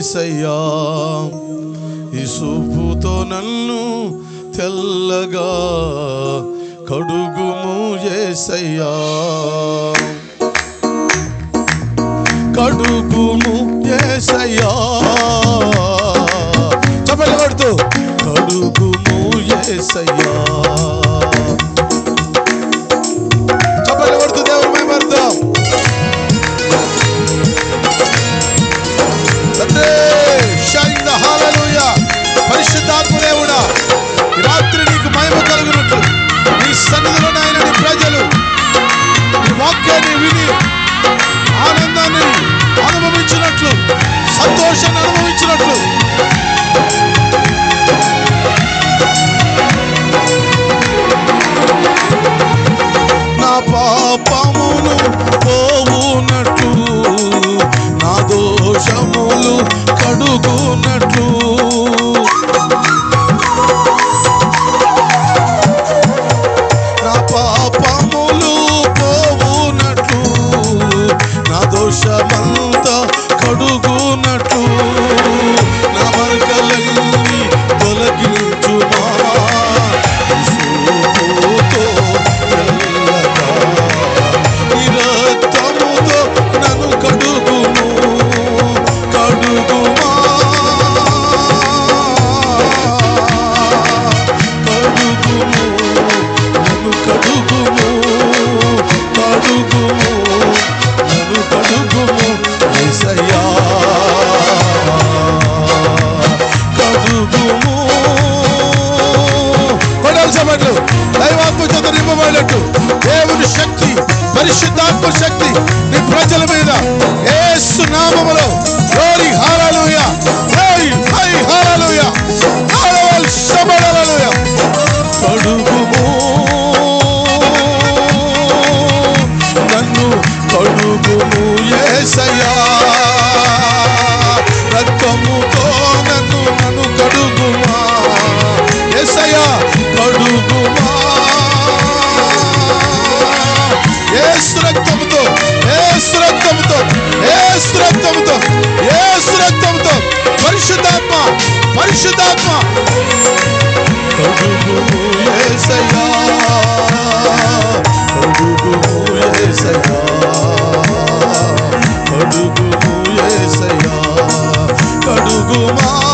ఏసయ్యా ఇసుపుతో నన్ను తెల్లగా కడుగుము ఏసయ్యా కడుగుము ఏసయ్యా చెప్పలు కడుతూ. కడుగుము ఏసయ్యా పాపమును పోవునట్లు నా దోషములు కడుగునట్లు. నా పాపములు పోవునట్లు నా దోషమంతా కడుగునట్లు. కొడాలి సభలు దైవాత్మ చేత నింపబడినట్టు. దేవుని శక్తి పరిశుద్ధాత్మ శక్తి నీ ప్రజల మీద. యేసు నామములో గోరి హార రక్తముతో ఏసు రక్తముతో ఏసు రక్తముతో ఏసు రక్తముతో పరిశుద్ధాత్మ పరిశుద్ధాత్మ కడుగు కడుగు కడుగుము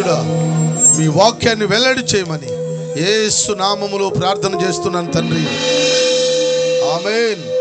పరిశుద్ధుడా మీ వాక్యాన్ని వెల్లడి చేయమని యేసు నామములో ప్రార్థన చేస్తున్నాను తండ్రి. ఆమెన్.